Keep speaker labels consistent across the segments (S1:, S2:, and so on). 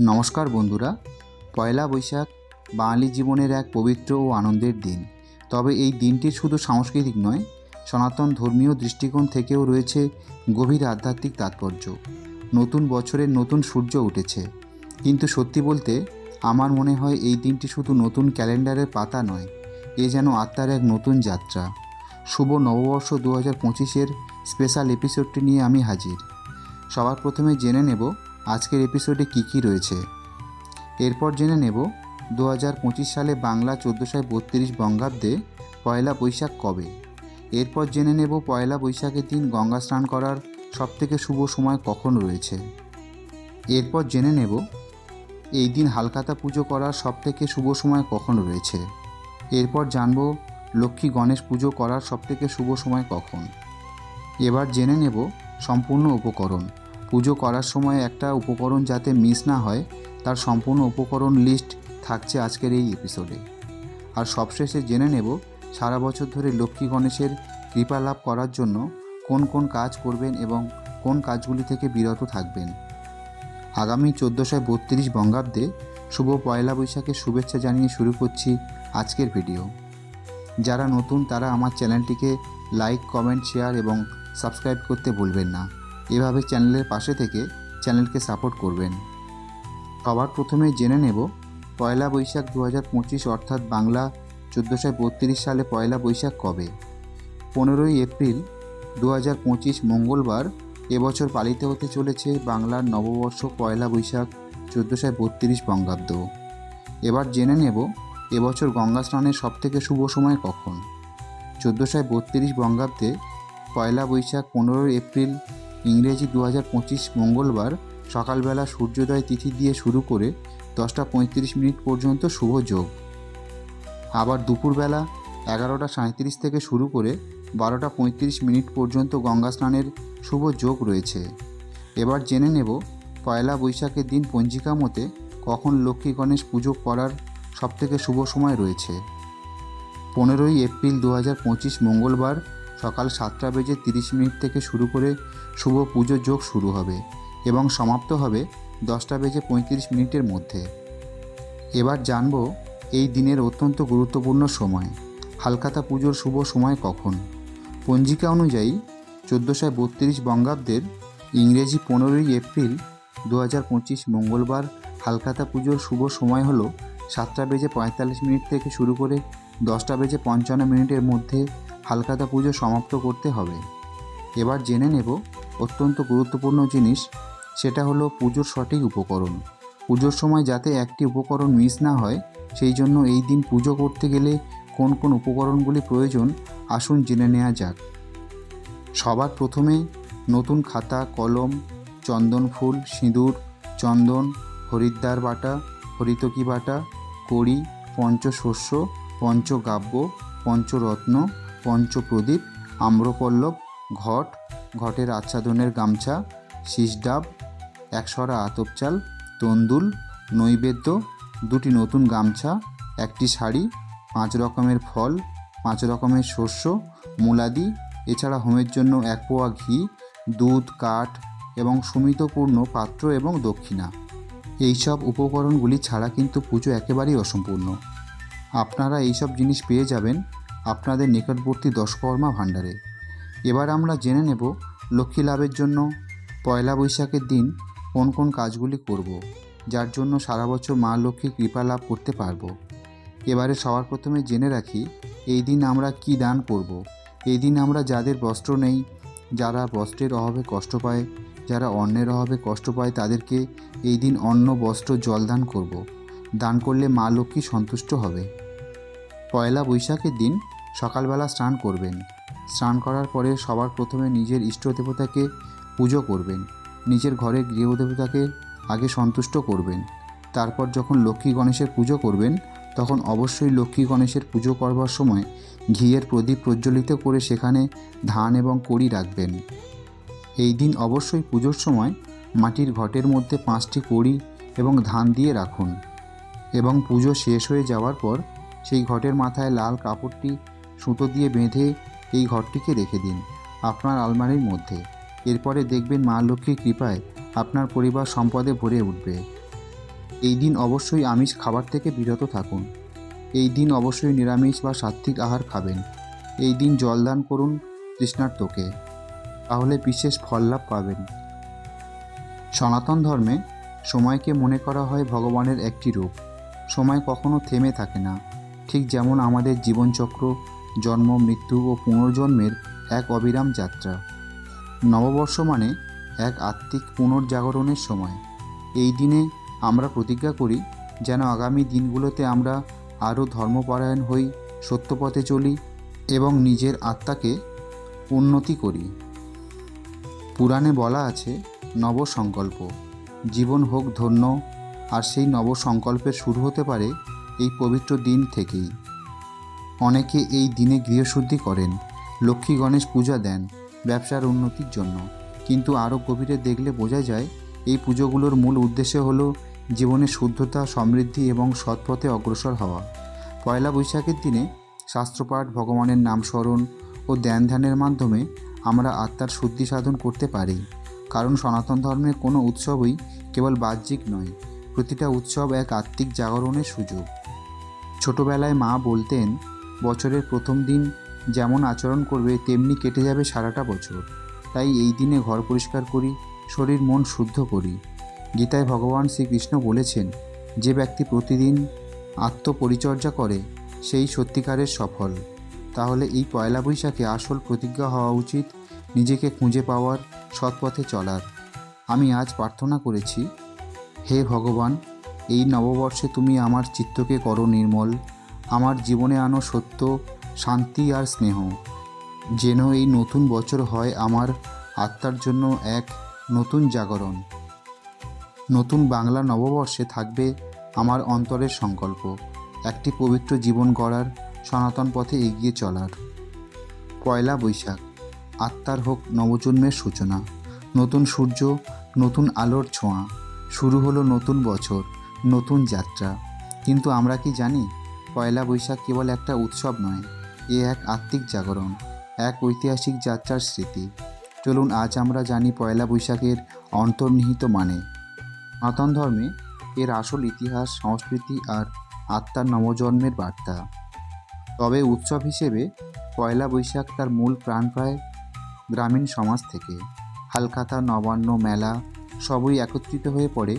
S1: নমস্কার বন্ধুরা, পয়লা বৈশাখ বাঙালি জীবনের এক পবিত্র ও আনন্দের দিন। তবে এই দিনটি শুধু সাংস্কৃতিক নয়, সনাতন ধর্মীয় দৃষ্টিকোণ থেকেও রয়েছে গভীর আধ্যাত্মিক তাৎপর্য। নতুন বছরের নতুন সূর্য উঠেছে। কিন্তু সত্যি বলতে, আমার মনে হয় এই দিনটি শুধু নতুন ক্যালেন্ডারের পাতা নয়, এ যেন আত্মার এক নতুন যাত্রা। শুভ নববর্ষ দু হাজার পঁচিশের স্পেশাল এপিসোডটি নিয়ে আমি হাজির। সবার প্রথমে জেনে নেব আজকের এপিসোডে কী কী রয়েছে? এরপর জেনে নেব দু হাজার পঁচিশ সালে বাংলা চোদ্দোশো বত্রিশ বঙ্গাব্দে পয়লা বৈশাখ কবে। এরপর জেনে নেব পয়লা বৈশাখের দিন গঙ্গা স্নান করার সবথেকে শুভ সময় কখন রয়েছে। এরপর জেনে নেব এই দিন হালখাতা পুজো করার সবথেকে শুভ সময় কখন রয়েছে। এরপর জানব লক্ষ্মী গণেশ পুজো করার সবথেকে শুভ সময় কখন। এবার জেনে নেব সম্পূর্ণ উপকরণ। পুজো করার সময় একটা উপকরণ যাতে মিস না হয়, তার সম্পূর্ণ উপকরণ লিস্ট থাকছে আজকের এই এপিসোডে আর সবশেষে জেনে নেব, সারা বছর ধরে লক্ষ্মী গণেশের কৃপা লাভ করার জন্য কোন কোন কাজ করবেন এবং কোন কাজগুলি থেকে বিরত থাকবেন। আগামী চোদ্দোশো বত্রিশ বঙ্গাব্দে শুভ পয়লা বৈশাখের শুভেচ্ছা জানিয়ে শুরু করছি আজকের ভিডিও যারা নতুন তারা আমার চ্যানেলটিকে লাইক কমেন্ট শেয়ার এবং সাবস্ক্রাইব করতে ভুলবেন না। এভাবে চ্যানেলের পাশে থেকে চ্যানেলকে সাপোর্ট করবেন। সবার প্রথমে জেনে নেব, পয়লা বৈশাখ দু হাজার পঁচিশ অর্থাৎ বাংলা চোদ্দোশো বত্রিশ সালে পয়লা বৈশাখ কবে? পনেরোই এপ্রিল দু হাজার পঁচিশ মঙ্গলবার এবছর পালিত হতে চলেছে বাংলার নববর্ষ পয়লা বৈশাখ চোদ্দোশো বত্রিশ বঙ্গাব্দ। এবার জেনে নেব এবছর গঙ্গা স্নানের সবথেকে শুভ সময় কখন? চোদ্দোশো বত্রিশ বঙ্গাব্দে পয়লা বৈশাখ পনেরোই এপ্রিল ইংরেজি দু হাজার পঁচিশ মঙ্গলবার সকালবেলা সূর্যোদয় তিথি দিয়ে শুরু করে দশটা পঁয়ত্রিশ মিনিট পর্যন্ত শুভ যোগ। আবার দুপুরবেলা এগারোটা সাঁত্রিশ থেকে শুরু করে বারোটা পঁয়ত্রিশ মিনিট পর্যন্ত গঙ্গা স্নানের শুভ যোগ রয়েছে। এবার জেনে নেব পয়লা বৈশাখের দিন পঞ্জিকা মতে কখন লক্ষ্মী গণেশ পুজো করার সবথেকে শুভ সময় রয়েছে। পনেরোই এপ্রিল দু হাজার পঁচিশ মঙ্গলবার সকাল সাতটা বেজে তিরিশ মিনিট থেকে শুরু করে শুভ পুজো যোগ শুরু হবে এবং সমাপ্ত হবে দশটা বেজে পঁয়ত্রিশ মিনিটের মধ্যে। এবার জানব এই দিনের অত্যন্ত গুরুত্বপূর্ণ সময়। হালকাতা পুজোর শুভ সময় কখন? পঞ্জিকা অনুযায়ী চোদ্দোশো বত্রিশ বঙ্গাব্দের ইংরেজি পনেরোই এপ্রিল দু হাজার পঁচিশ মঙ্গলবার হালকাতা পুজোর শুভ সময় হলো সাতটা বেজে পঁয়তাল্লিশ মিনিট থেকে শুরু করে দশটা বেজে পঞ্চান্ন মিনিটের মধ্যে হালখাতা পুজো সমাপ্ত করতে হবে। এবার জেনে নেব অত্যন্ত গুরুত্বপূর্ণ জিনিস, সেটা হলো পুজোর সঠিক উপকরণ। পুজোর সময় যাতে একটি উপকরণ মিস না হয়, সেই জন্য এই দিন পুজো করতে গেলে কোন কোন উপকরণগুলি প্রয়োজন, আসুন জেনে নেওয়া যাক। সবার প্রথমে নতুন খাতা, কলম, চন্দন ফুল, সিঁদুর, চন্দন, হরিদ্বার বাটা, হরিতকি বাটা, কড়ি, পঞ্চশস্য, পঞ্চগাব্য, পঞ্চরত্ন পঞ্চপ্রদীপ, আম্রপল্লব, ঘট, ঘটের আচ্ছাদনের গামছা, শীষডাব একশরা আতপ চাল তন্দুল, নৈবেদ্য, দুটি নতুন গামছা, একটি শাড়ি, পাঁচ রকমের ফল, পাঁচ রকমের শস্য, মুলাদি, এছাড়া হোমের জন্য এক পোয়া ঘি, দুধ, কাঠ এবং সুমিতপূর্ণ পাত্র এবং দক্ষিণা। এইসব উপকরণগুলি ছাড়া কিন্তু পুজো একেবারেই অসম্পূর্ণ। আপনারা এইসব জিনিস পেয়ে যাবেন আপনাদের নিকটবর্তী দশকর্মা ভাণ্ডারে এবার আমরা জেনে নেব লক্ষ্মী লাভের জন্য পয়লা বৈশাখের দিন কোন কোন কাজগুলি করব, যার জন্য সারা বছর মা লক্ষ্মী কৃপা লাভ করতে পারব এবারে সবার প্রথমে জেনে রাখি, এই দিন আমরা কি দান করব। এই দিন আমরা যাদের বস্ত্র নেই, যারা বস্ত্রের অভাবে কষ্ট পায়, যারা অন্নের অভাবে কষ্ট পায়, তাদেরকে এই দিন অন্ন, বস্ত্র, জল দান করব। দান করলে মা লক্ষ্মী সন্তুষ্ট হবে পয়লা বৈশাখের দিন সকালবেলা স্নান করবেন। স্নান করার পরে সবার প্রথমে নিজের ইষ্ট দেবতাকে পুজো করবেন। নিজের ঘরের গৃহদেবতাকে আগে সন্তুষ্ট করবেন। তারপর যখন লক্ষ্মী গণেশের পুজো করবেন, তখন অবশ্যই লক্ষ্মী গণেশের পুজো করবার সময় ঘিয়ের প্রদীপ প্রজ্বলিত করে সেখানে ধান এবং কড়ি রাখবেন। এই দিন অবশ্যই পুজোর সময় মাটির ঘটের মধ্যে পাঁচটি কড়ি এবং ধান দিয়ে রাখুন। এবং পুজো শেষ হয়ে যাওয়ার পর সেই ঘটের মাথায় লাল কাপড়টি সুতো দিয়ে বেঁধে এই ঘরটিকে রেখে দিন, আপনার আলমারির মধ্যে। এরপরে দেখবেন মা লক্ষ্মীর কৃপায় আপনার পরিবার সম্পদে ভরে উঠবে। এই দিন অবশ্যই আমিষ খাবার থেকে বিরত থাকুন। এই দিন অবশ্যই নিরামিষ বা সাত্ত্বিক আহার খাবেন। এই দিন জলদান করুন তৃষ্ণার্তকে। তাহলে বিশেষ ফল লাভ পাবেন। সনাতন ধর্মে সময়কে মনে করা হয় ভগবানের একটি রূপ। সময় কখনো থেমে থাকে না। ঠিক যেমন আমাদের জীবনচক্র জন্ম, মৃত্যু ও পুনর্জন্মের এক অবিরাম যাত্রা। নববর্ষ মানে এক আত্মিক পুনর্জাগরণের সময়। এই দিনে আমরা প্রতিজ্ঞা করি যেন আগামী দিনগুলোতে আমরা আরও ধর্মপরায়ণ হই, সত্যপথে চলি এবং নিজের আত্মাকে উন্নতি করি। পুরাণে বলা আছে, নবসংকল্প। জীবন হোক ধন্য, আর সেই নবসংকল্পের শুরু হতে পারে এই পবিত্র দিন থেকেই। অনেকে এই দিনে গৃহশুদ্ধি করেন, লক্ষ্মী গণেশ পূজা দেন, ব্যবসার উন্নতির জন্য। কিন্তু আরও গভীরে দেখলে বোঝা যায়, এই পুজোগুলোর মূল উদ্দেশ্য হল জীবনে শুদ্ধতা, সমৃদ্ধি এবং সৎপথে অগ্রসর হওয়া। পয়লা বৈশাখের দিনে শাস্ত্রপাঠ, ভগবানের নাম স্মরণ ও ধ্যান ধ্যানের মাধ্যমে আমরা আত্মার শুদ্ধি সাধন করতে পারি। কারণ সনাতন ধর্মের কোনো উৎসবই কেবল বাহ্যিক নয়, প্রতিটা উৎসব এক আত্মিক জাগরণের সুযোগ। ছোটবেলায় মা বলতেন বছরের প্রথম দিন যেমন আচরণ করবে, তেমনি কেটে যাবে সারাটা বছর। তাই এই দিনে ঘর পরিষ্কার করি, শরীর মন শুদ্ধ করি। গীতায় ভগবান শ্রীকৃষ্ণ বলেছেন, যে ব্যক্তি প্রতিদিন আত্মপরিচর্যা করে, সেই সত্যিকারের সফল। তাহলে এই পয়লা বৈশাখে আসল প্রতিজ্ঞা হওয়া উচিত, নিজেকে খুঁজে পাওয়ার সৎপথে চলার। আমি আজ প্রার্থনা করেছি, হে ভগবান, এই নববর্ষে তুমি আমার চিত্তকে করো নির্মল আমার জীবনে আনো সত্য, শান্তি আর স্নেহ। যেন এই নতুন বছর হয় আমার আত্মার জন্য এক নতুন জাগরণ। নতুন বাংলা নববর্ষে থাকবে আমার অন্তরের সংকল্প, একটি পবিত্র জীবন গড়ার সনাতন পথে এগিয়ে চলার। পয়লা বৈশাখ, আত্মার হোক নবজন্মের সূচনা। নতুন সূর্য, নতুন আলোর ছোঁয়া। শুরু হলো নতুন বছর, নতুন যাত্রা। কিন্তু আমরা কি জানি? পয়লা বৈশাখ কেবল একটা উৎসব নয়, এ এক আত্মিক জাগরণ, এক ঐতিহাসিক যাত্রার স্মৃতি। চলুন আজ আমরা জানি পয়লা বৈশাখের অন্তর্নিহিত মানে। সনাতন ধর্মে এর আসল ইতিহাস, সংস্কৃতি আর আত্মার নবজন্মের বার্তা। তবে উৎসব হিসেবে পয়লা বৈশাখ তার মূল প্রাণ পায় গ্রামীণ সমাজ থেকে। হালখাতা নবান্ন, মেলা সবই একত্রিত হয়ে পড়ে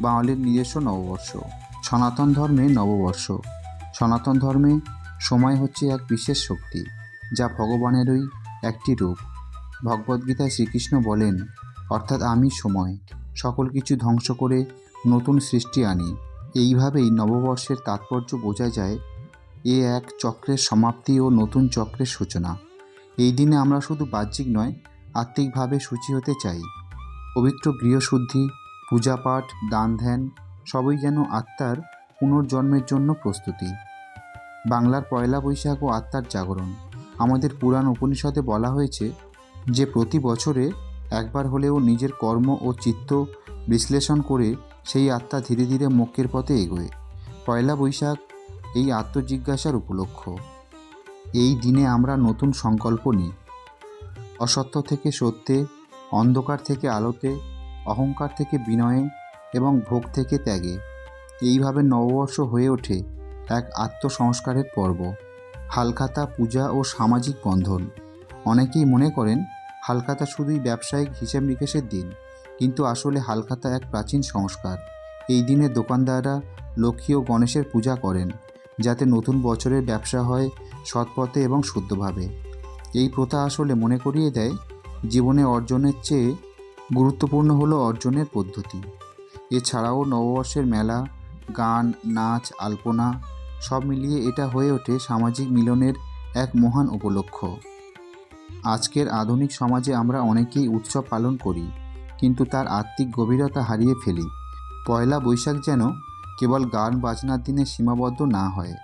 S1: বাঙালির নিজস্ব নববর্ষ। সনাতন ধর্মে নববর্ষ। সনাতন ধর্মে সময় হচ্ছে এক বিশেষ শক্তি, যা ভগবানেরই একটি রূপ। ভগবদ্গীতায় শ্রীকৃষ্ণ বলেন, অর্থাৎ আমি সময়, সকল কিছু ধ্বংস করে নতুন সৃষ্টি আনি। এইভাবেই নববর্ষের তাৎপর্য বোঝা যায় এ এক চক্রের সমাপ্তি ও নতুন চক্রের সূচনা। এই দিনে আমরা শুধু বাহ্যিক নয়, আত্মিকভাবে সূচি হতে চাই। পবিত্র গৃহশুদ্ধি, পূজাপাঠ দান ধ্যান সবই যেন আত্মার পুনর্জন্মের জন্য প্রস্তুতি। বাংলার পয়লা বৈশাখ ও আত্মার জাগরণ। আমাদের পুরাণ উপনিষদে বলা হয়েছে যে প্রতি বছরে একবার হলেও নিজের কর্ম ও চিত্ত বিশ্লেষণ করে সেই আত্মা ধীরে ধীরে মোক্ষের পথে এগোয়। পয়লা বৈশাখ এই আত্মজিজ্ঞাসার উপলক্ষ। এই দিনে আমরা নতুন সংকল্প নিই। অসত্য থেকে সত্যে, অন্ধকার থেকে আলোতে, অহংকার থেকে বিনয়ে এবং ভোগ থেকে ত্যাগে। এইভাবে নববর্ষ হয়ে ওঠে এক আত্মসংস্কারের পর্ব। হালখাতা পূজা ও সামাজিক বন্ধন। অনেকেই মনে করেন, হালখাতা শুধুই ব্যবসায়িক হিসেব নিকেশের দিন, কিন্তু আসলে হালখাতা এক প্রাচীন সংস্কার। এই দিনে দোকানদাররা লক্ষ্মী ও গণেশের পূজা করেন, যাতে নতুন বছরের ব্যবসা হয় সৎপথে এবং শুদ্ধভাবে। এই প্রথা আসলে মনে করিয়ে দেয়, জীবনে অর্জনের চেয়ে গুরুত্বপূর্ণ হলো অর্জনের পদ্ধতি। এছাড়াও নববর্ষের মেলা গান, নাচ, আলপনা, সব মিলিয়ে এটা হয়ে ওঠে সামাজিক মিলনের এক মহান উপলক্ষ। আজকের আধুনিক সমাজে আমরা অনেকেই উৎসব পালন করি, কিন্তু তার আত্মিক গভীরতা হারিয়ে ফেলি। পয়লা বৈশাখ যেন কেবল গান বাজনার দিনে সীমাবদ্ধ না হয়,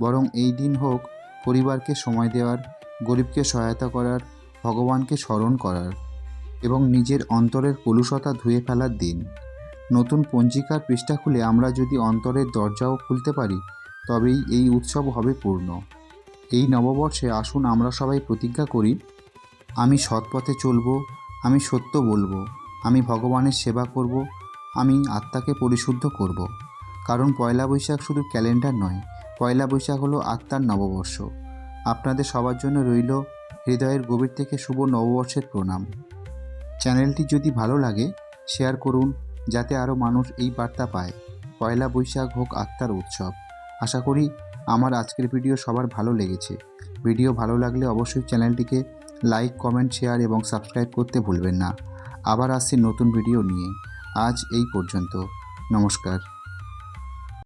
S1: বরং এই দিন হোক পরিবারকে সময় দেওয়ার, গরিবকে সহায়তা করার, ভগবানকে স্মরণ করার এবং নিজের অন্তরের কলুষতা ধুয়ে ফেলার দিন। নতুন পঞ্জিকার পৃষ্ঠা খুলে আমরা যদি অন্তরের দরজাও খুলতে পারি, তবেই এই উৎসব হবে পূর্ণ। এই নববর্ষে আসুন আমরা সবাই প্রতিজ্ঞা করি, আমি সৎপথে চলব, আমি সত্য বলব, আমি ভগবানের সেবা করব, আমি আত্মাকে পরিশুদ্ধ করব। কারণ পয়লা বৈশাখ শুধু ক্যালেন্ডার নয়, পয়লা বৈশাখ হলো আত্মার নববর্ষ। আপনাদের সবার জন্য রইল হৃদয়ের গভীর থেকে শুভ নববর্ষের প্রণাম। চ্যানেলটি যদি ভালো লাগে, শেয়ার করুন যাতে আরও মানুষ এই বার্তা পায়। পয়লা বৈশাখ হোক আত্মার উৎসব। আশা করি আমার আজকের ভিডিও সবার ভালো লেগেছে। ভিডিও ভালো লাগলে অবশ্যই চ্যানেলটিকে লাইক, কমেন্ট, শেয়ার এবং সাবস্ক্রাইব করতে ভুলবেন না। আবার আসছি নতুন ভিডিও নিয়ে। আজ এই পর্যন্ত। নমস্কার।